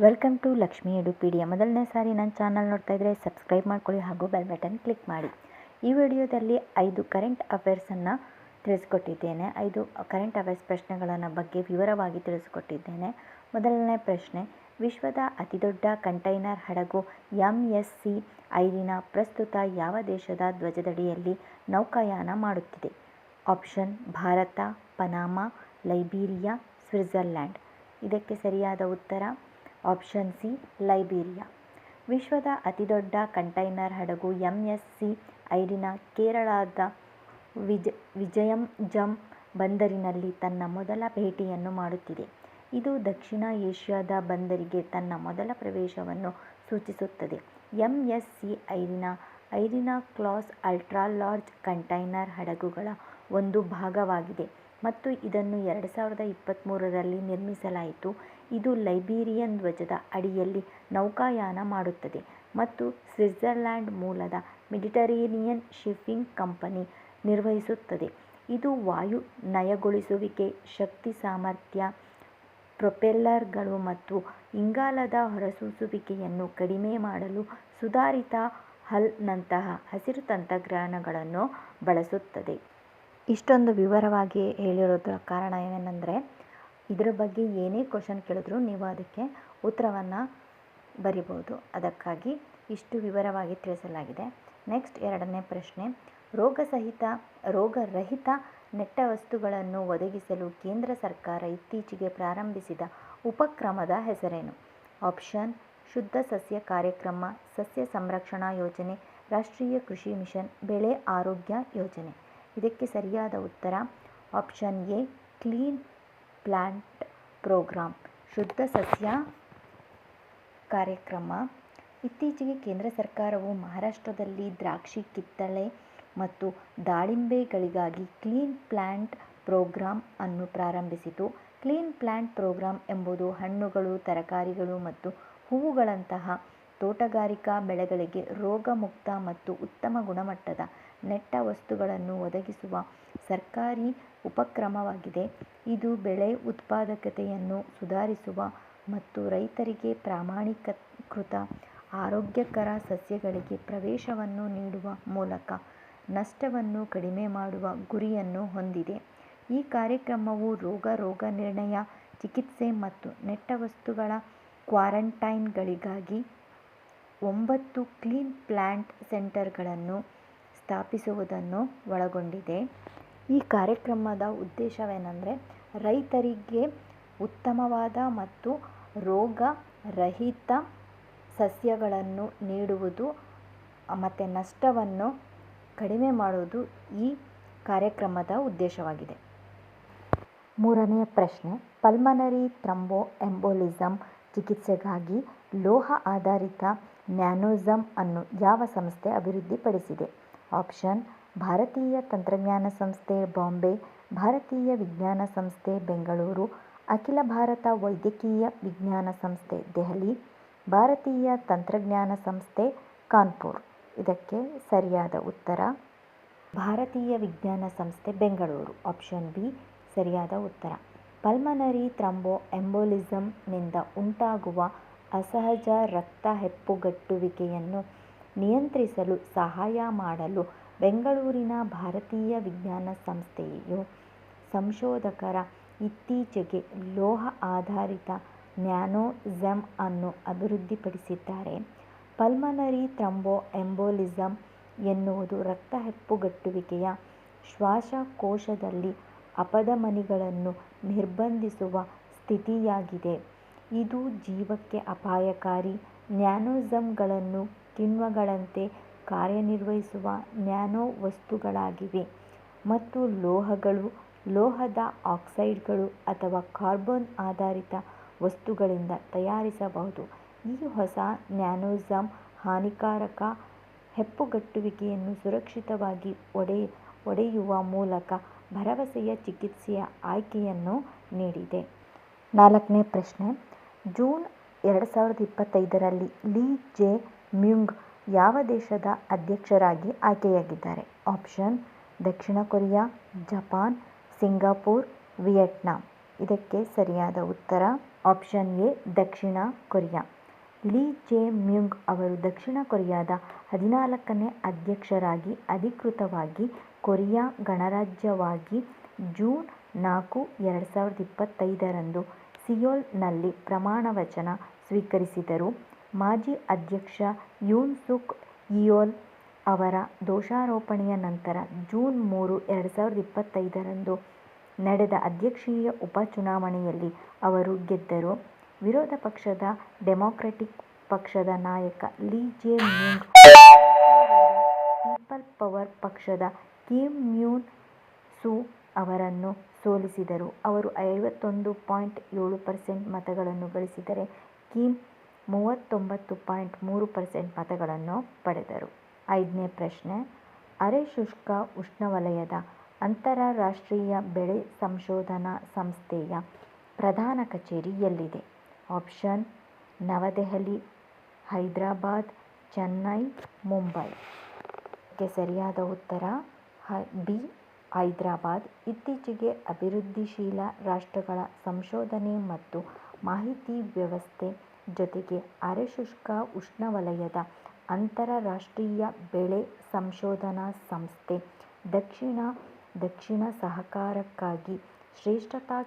Welcome to Lakshmi ಎಡುಪೀಡಿಯಾ ಮೊದಲನೇ ಸಾರಿ ನನ್ನ channel ನೋಡ್ತಾ ಇದ್ದರೆ ಸಬ್ಸ್ಕ್ರೈಬ್ ಮಾಡ್ಕೊಳ್ಳಿ ಹಾಗೂ ಬೆಲ್ ಬಟನ್ ಕ್ಲಿಕ್ ಮಾಡಿ. ಈ ವಿಡಿಯೋದಲ್ಲಿ ಐದು ಕರೆಂಟ್ ಅಫೇರ್ಸನ್ನು ತಿಳಿಸ್ಕೊಟ್ಟಿದ್ದೇನೆ. ಐದು ಕರೆಂಟ್ ಅಫೇರ್ಸ್ ಪ್ರಶ್ನೆಗಳನ್ನು ಬಗ್ಗೆ ವಿವರವಾಗಿ ತಿಳಿಸ್ಕೊಟ್ಟಿದ್ದೇನೆ. ಮೊದಲನೇ ಪ್ರಶ್ನೆ, ವಿಶ್ವದ ಅತಿದೊಡ್ಡ ಕಂಟೈನರ್ ಹಡಗು ಎಂ ಎಸ್ ಸಿ ಐರಿನ ಪ್ರಸ್ತುತ ಯಾವ ದೇಶದ ಧ್ವಜದಡಿಯಲ್ಲಿ ನೌಕಾಯಾನ ಮಾಡುತ್ತಿದೆ? Option Bharat Panama Liberia Switzerland ಇದಕ್ಕೆ ಸರಿಯಾದ ಉತ್ತರ ಆಪ್ಷನ್ ಸಿ, ಲೈಬೀರಿಯಾ. ವಿಶ್ವದ ಅತಿದೊಡ್ಡ ಕಂಟೈನರ್ ಹಡಗು ಎಂ ಎಸ್ ಸಿ ಐರಿನ ಕೇರಳದ ವಿಜ ಜಮ್ ಬಂದರಿನಲ್ಲಿ ತನ್ನ ಮೊದಲ ಭೇಟಿಯನ್ನು ಮಾಡುತ್ತಿದೆ. ಇದು ದಕ್ಷಿಣ ಏಷ್ಯಾದ ಬಂದರಿಗೆ ತನ್ನ ಮೊದಲ ಪ್ರವೇಶವನ್ನು ಸೂಚಿಸುತ್ತದೆ. M S C Irina Irina class ultra large container ಹಡಗುಗಳ ಒಂದು ಭಾಗವಾಗಿದೆ ಮತ್ತು ಇದನ್ನು ಎರಡು ಸಾವಿರದ ಇಪ್ಪತ್ತ್ಮೂರರಲ್ಲಿ ನಿರ್ಮಿಸಲಾಯಿತು. ಇದು ಲೈಬೀರಿಯನ್ ಧ್ವಜದ ಅಡಿಯಲ್ಲಿ ನೌಕಾಯಾನ ಮಾಡುತ್ತದೆ ಮತ್ತು ಸ್ವಿಟ್ಜರ್ಲ್ಯಾಂಡ್ ಮೂಲದ ಮೆಡಿಟರೇನಿಯನ್ ಶಿಪ್ಪಿಂಗ್ ಕಂಪನಿ ನಿರ್ವಹಿಸುತ್ತದೆ. ಇದು ವಾಯು ನಯಗೊಳಿಸುವಿಕೆ, ಶಕ್ತಿ ಸಾಮರ್ಥ್ಯ, ಪ್ರೊಪೆಲ್ಲರ್ಗಳು ಮತ್ತು ಇಂಗಾಲದ ಹೊರಸೂಸುವಿಕೆಯನ್ನು ಕಡಿಮೆ ಮಾಡಲು ಸುಧಾರಿತ ಹಲ್ನಂತಹ ಹಸಿರು ತಂತ್ರಜ್ಞಾನಗಳನ್ನು ಬಳಸುತ್ತದೆ. ಇಷ್ಟೊಂದು ವಿವರವಾಗಿ ಹೇಳಿರೋದ್ರ ಕಾರಣ ಏನೆಂದರೆ ಇದರ ಬಗ್ಗೆ ಏನೇ ಕ್ವಶನ್ ಕೇಳಿದ್ರು ನೀವು ಅದಕ್ಕೆ ಉತ್ತರವನ್ನು ಬರಿಬೋದು. ಅದಕ್ಕಾಗಿ ಇಷ್ಟು ವಿವರವಾಗಿ ತಿಳಿಸಲಾಗಿದೆ. ನೆಕ್ಸ್ಟ್ ಎರಡನೇ ಪ್ರಶ್ನೆ. ರೋಗಸಹಿತ, ರೋಗರಹಿತ ನೆಟ್ಟ ವಸ್ತುಗಳನ್ನು ಒದಗಿಸಲು ಕೇಂದ್ರ ಸರ್ಕಾರ ಇತ್ತೀಚೆಗೆ ಪ್ರಾರಂಭಿಸಿದ ಉಪಕ್ರಮದ ಹೆಸರೇನು? ಆಪ್ಷನ್ ಶುದ್ಧ ಸಸ್ಯ ಕಾರ್ಯಕ್ರಮ, ಸಸ್ಯ ಸಂರಕ್ಷಣಾ ಯೋಜನೆ, ರಾಷ್ಟ್ರೀಯ ಕೃಷಿ ಮಿಷನ್, ಬೆಳೆ ಆರೋಗ್ಯ ಯೋಜನೆ. ಇದಕ್ಕೆ ಸರಿಯಾದ ಉತ್ತರ. Option A clean plant program ಶುದ್ಧ ಸಸ್ಯ ಕಾರ್ಯಕ್ರಮ. ಇತ್ತೀಚೆಗೆ ಕೇಂದ್ರ ಸರ್ಕಾರವು ಮಹಾರಾಷ್ಟ್ರದಲ್ಲಿ ದ್ರಾಕ್ಷಿ ಕಿತ್ತಳೆ ಮತ್ತು ದಾಳಿಂಬೆಗಳಿಗಾಗಿ ಕ್ಲೀನ್ ಪ್ಲ್ಯಾಂಟ್ ಪ್ರೋಗ್ರಾಂ ಅನ್ನು ಪ್ರಾರಂಭಿಸಿತು. ಕ್ಲೀನ್ ಪ್ಲ್ಯಾಂಟ್ ಪ್ರೋಗ್ರಾಂ ಎಂಬುದು ಹಣ್ಣುಗಳು, ತರಕಾರಿಗಳು ಮತ್ತು ಹೂವುಗಳಂತಹ ತೋಟಗಾರಿಕಾ ಬೆಳೆಗಳಿಗೆ ರೋಗಮುಕ್ತ ಮತ್ತು ಉತ್ತಮ ಗುಣಮಟ್ಟದ ನೆಟ್ಟ ವಸ್ತುಗಳನ್ನು ಒದಗಿಸುವ ಸರ್ಕಾರಿ ಉಪಕ್ರಮವಾಗಿದೆ. ಇದು ಬೆಳೆ ಉತ್ಪಾದಕತೆಯನ್ನು ಸುಧಾರಿಸುವ ಮತ್ತು ರೈತರಿಗೆ ಪ್ರಮಾಣೀಕೃತ ಆರೋಗ್ಯಕರ ಸಸ್ಯಗಳಿಗೆ ಪ್ರವೇಶವನ್ನು ನೀಡುವ ಮೂಲಕ ನಷ್ಟವನ್ನು ಕಡಿಮೆ ಮಾಡುವ ಗುರಿಯನ್ನು ಹೊಂದಿದೆ. ಈ ಕಾರ್ಯಕ್ರಮವು ರೋಗ ರೋಗ ನಿರ್ಣಯ, ಚಿಕಿತ್ಸೆ ಮತ್ತು ನೆಟ್ಟ ವಸ್ತುಗಳ ಕ್ವಾರಂಟೈನ್ಗಳಿಗಾಗಿ ಒಂಬತ್ತು ಕ್ಲೀನ್ ಪ್ಲ್ಯಾಂಟ್ ಸೆಂಟರ್ಗಳನ್ನು ಸ್ಥಾಪಿಸುವುದನ್ನು ಒಳಗೊಂಡಿದೆ. ಈ ಕಾರ್ಯಕ್ರಮದ ಉದ್ದೇಶವೇನೆಂದರೆ, ರೈತರಿಗೆ ಉತ್ತಮವಾದ ಮತ್ತು ರೋಗ ರಹಿತ ಸಸ್ಯಗಳನ್ನು ನೀಡುವುದು ಮತ್ತು ನಷ್ಟವನ್ನು ಕಡಿಮೆ ಮಾಡುವುದು ಈ ಕಾರ್ಯಕ್ರಮದ ಉದ್ದೇಶವಾಗಿದೆ. ಮೂರನೆಯ ಪ್ರಶ್ನೆ, ಪಲ್ಮನರಿ ಥ್ರಂಬೋ ಎಂಬೋಲಿಸಮ್ ಚಿಕಿತ್ಸೆಗಾಗಿ ಲೋಹ ಆಧಾರಿತ ನ್ಯಾನೋಸಮ್ ಅನ್ನು ಯಾವ ಸಂಸ್ಥೆ ಅಭಿವೃದ್ಧಿಪಡಿಸಿದೆ? ಆಪ್ಷನ್, ಭಾರತೀಯ ತಂತ್ರಜ್ಞಾನ ಸಂಸ್ಥೆ ಬಾಂಬೆ, ಭಾರತೀಯ ವಿಜ್ಞಾನ ಸಂಸ್ಥೆ ಬೆಂಗಳೂರು, ಅಖಿಲ ಭಾರತ ವೈದ್ಯಕೀಯ ವಿಜ್ಞಾನ ಸಂಸ್ಥೆ ದೆಹಲಿ, ಭಾರತೀಯ ತಂತ್ರಜ್ಞಾನ ಸಂಸ್ಥೆ ಕಾನ್ಪುರ್. ಇದಕ್ಕೆ ಸರಿಯಾದ ಉತ್ತರ, ಭಾರತೀಯ ವಿಜ್ಞಾನ ಸಂಸ್ಥೆ ಬೆಂಗಳೂರು. ಆಪ್ಷನ್ ಬಿ, ಸರಿಯಾದ ಉತ್ತರ. ಪಲ್ಮನರಿ ಥ್ರಂಬೋ ಎಂಬೋಲಿಸಮ್ನಿಂದ ಉಂಟಾಗುವ ಅಸಹಜ ರಕ್ತ ಹೆಪ್ಪುಗಟ್ಟುವಿಕೆಯನ್ನು ನಿಯಂತ್ರಿಸಲು ಸಹಾಯ ಮಾಡಲು ಬೆಂಗಳೂರಿನ ಭಾರತೀಯ ವಿಜ್ಞಾನ ಸಂಸ್ಥೆಯು ಸಂಶೋಧಕರ ಇತ್ತೀಚೆಗೆ ಲೋಹ ಆಧಾರಿತ ನ್ಯಾನೋಜೆಮ್ ಅನ್ನು ಅಭಿವೃದ್ಧಿಪಡಿಸಿದ್ದಾರೆ. ಪಲ್ಮನರಿ ಥ್ರಂಬೋ ಎಂಬೋಲಿಸಮ್ ಎನ್ನುವುದು ರಕ್ತ ಹೆಪ್ಪುಗಟ್ಟುವಿಕೆಯ ಶ್ವಾಸಕೋಶದಲ್ಲಿ ಅಪಧಮನಿಗಳನ್ನು ನಿರ್ಬಂಧಿಸುವ ಸ್ಥಿತಿಯಾಗಿದೆ. ಇದು ಜೀವಕ್ಕೆ ಅಪಾಯಕಾರಿ ನ್ಯಾನೋಸಮ್ಗಳನ್ನು ಕಿಣ್ವಗಳಂತೆ ಕಾರ್ಯನಿರ್ವಹಿಸುವ ನ್ಯಾನೋ ವಸ್ತುಗಳಾಗಿವೆ ಮತ್ತು ಲೋಹಗಳು, ಲೋಹದ ಆಕ್ಸೈಡ್ಗಳು ಅಥವಾ ಕಾರ್ಬನ್ ಆಧಾರಿತ ವಸ್ತುಗಳಿಂದ ತಯಾರಿಸಬಹುದು. ಈ ಹೊಸ ನ್ಯಾನೋಸಮ್ ಹಾನಿಕಾರಕ ಹೆಪ್ಪುಗಟ್ಟುವಿಕೆಯನ್ನು ಸುರಕ್ಷಿತವಾಗಿ ಒಡೆ, ಒಡೆಯುವ ಮೂಲಕ ಭರವಸೆಯ ಚಿಕಿತ್ಸೆಯ ಆಯ್ಕೆಯನ್ನು ನೀಡಿದೆ. ನಾಲ್ಕನೇ ಪ್ರಶ್ನೆ. ಜೂನ್ ಎರಡು ಸಾವಿರದ ಇಪ್ಪತ್ತೈದರಲ್ಲಿ ಲೀ ಜೆ ಮ್ಯುಂಗ್ ಯಾವ ದೇಶದ ಅಧ್ಯಕ್ಷರಾಗಿ ಆಯ್ಕೆಯಾಗಿದ್ದಾರೆ? ಆಪ್ಷನ್, ದಕ್ಷಿಣ ಕೊರಿಯಾ, ಜಪಾನ್, ಸಿಂಗಾಪುರ್, ವಿಯೆಟ್ನಾಂ. ಇದಕ್ಕೆ ಸರಿಯಾದ ಉತ್ತರ ಆಪ್ಷನ್ ಎ, ದಕ್ಷಿಣ ಕೊರಿಯಾ. ಲೀ ಜೆ ಮ್ಯುಂಗ್ ಅವರು ದಕ್ಷಿಣ ಕೊರಿಯಾದ ಹದಿನಾಲ್ಕನೇ ಅಧ್ಯಕ್ಷರಾಗಿ ಅಧಿಕೃತವಾಗಿ ಕೊರಿಯಾ ಗಣರಾಜ್ಯವಾಗಿ ಜೂನ್ ನಾಲ್ಕು, ಎರಡು ಸಾವಿರದ ಇಪ್ಪತ್ತೈದರಂದು ಸಿಯೋಲ್ನಲ್ಲಿ ಪ್ರಮಾಣವಚನ ಸ್ವೀಕರಿಸಿದರು. ಮಾಜಿ ಅಧ್ಯಕ್ಷ ಯೂನ್ ಸುಕ್ ಇಯೋಲ್ ಅವರ ದೋಷಾರೋಪಣೆಯ ನಂತರ ಜೂನ್ ಮೂರು, ಎರಡು ಸಾವಿರದ ಇಪ್ಪತ್ತೈದರಂದು ನಡೆದ ಅಧ್ಯಕ್ಷೀಯ ಉಪಚುನಾವಣೆಯಲ್ಲಿ ಅವರು ಗೆದ್ದರು. ವಿರೋಧ ಪಕ್ಷದ ಡೆಮಾಕ್ರಟಿಕ್ ಪಕ್ಷದ ನಾಯಕ Lee Jae Myung people power ಪಕ್ಷದ ಕಿಮ್ ಮ್ಯೂನ್ ಸೂ ಅವರನ್ನು ಸೋಲಿಸಿದರು. ಅವರು ಐವತ್ತೊಂದು ಪಾಯಿಂಟ್ ಏಳು ಪರ್ಸೆಂಟ್ ಮತಗಳನ್ನು ಗಳಿಸಿದರೆ ಕಿಮ್ ಮೂವತ್ತೊಂಬತ್ತು ಪಾಯಿಂಟ್ ಮೂರು ಪರ್ಸೆಂಟ್ ಮತಗಳನ್ನು ಪಡೆದರು. ಐದನೇ ಪ್ರಶ್ನೆ ಅರೆ-ಶುಷ್ಕ ಉಷ್ಣವಲಯದ ಅಂತಾರಾಷ್ಟ್ರೀಯ ಬೆಳೆ ಸಂಶೋಧನಾ ಸಂಸ್ಥೆಯ ಪ್ರಧಾನ ಕಚೇರಿ ಎಲ್ಲಿದೆ? ಆಪ್ಷನ್, ನವದೆಹಲಿ, ಹೈದರಾಬಾದ್, ಚೆನ್ನೈ, ಮುಂಬೈ. ಇದಕ್ಕೆ ಸರಿಯಾದ ಉತ್ತರ ಬಿ, ಹೈದರಾಬಾದ್. ಇತ್ತೀಚೆಗೆ ಅಭಿವೃದ್ಧಿಶೀಲ ರಾಷ್ಟ್ರಗಳ ಸಂಶೋಧನೆ ಮತ್ತು ಮಾಹಿತಿ ವ್ಯವಸ್ಥೆ ಜೊತೆಗೆ ಅರೆ-ಶುಷ್ಕ ಉಷ್ಣವಲಯದ ಅಂತಾರಾಷ್ಟ್ರೀಯ ಬೆಳೆ ಸಂಶೋಧನಾ ಸಂಸ್ಥೆ ದಕ್ಷಿಣ ದಕ್ಷಿಣ ಸಹಕಾರಕ್ಕಾಗಿ ಶ್ರೇಷ್ಠತಾ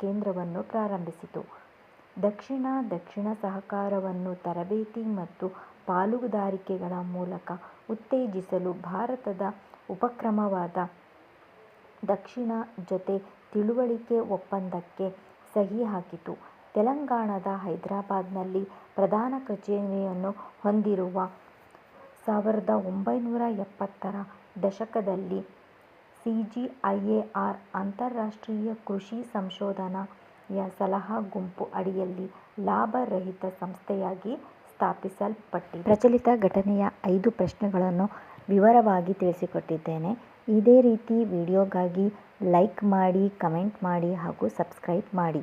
ಕೇಂದ್ರವನ್ನು ಪ್ರಾರಂಭಿಸಿತು. ದಕ್ಷಿಣ ದಕ್ಷಿಣ ಸಹಕಾರವನ್ನು ತರಬೇತಿ ಮತ್ತು ಪಾಲುದಾರಿಕೆಗಳ ಮೂಲಕ ಉತ್ತೇಜಿಸಲು ಭಾರತದ ಉಪಕ್ರಮವಾದ ದಕ್ಷಿಣ ಜೊತೆ ತಿಳುವಳಿಕೆ ಒಪ್ಪಂದಕ್ಕೆ ಸಹಿ ಹಾಕಿತು. ತೆಲಂಗಾಣದ ಹೈದರಾಬಾದ್ನಲ್ಲಿ ಪ್ರಧಾನ ಕಚೇರಿಯನ್ನು ಹೊಂದಿರುವ ಸಾವಿರದ ಒಂಬೈನೂರ ಎಪ್ಪತ್ತರ ದಶಕದಲ್ಲಿ ಸಿಜಿಐಎಆರ್ ಅಂತಾರಾಷ್ಟ್ರೀಯ ಕೃಷಿ ಸಂಶೋಧನೆಯ ಸಲಹಾ ಗುಂಪು ಅಡಿಯಲ್ಲಿ ಲಾಭರಹಿತ ಸಂಸ್ಥೆಯಾಗಿ ಸ್ಥಾಪಿಸಲ್ಪಟ್ಟಿದೆ. ಪ್ರಚಲಿತ ಘಟನೆಯ ಐದು ಪ್ರಶ್ನೆಗಳನ್ನು ವಿವರವಾಗಿ ತಿಳಿಸಿಕೊಟ್ಟಿದ್ದೇನೆ. ಇದೇ ರೀತಿ ವಿಡಿಯೋಗಾಗಿ ಲೈಕ್ ಮಾಡಿ, ಕಮೆಂಟ್ ಮಾಡಿ ಹಾಗೂ ಸಬ್ಸ್ಕ್ರೈಬ್ ಮಾಡಿ.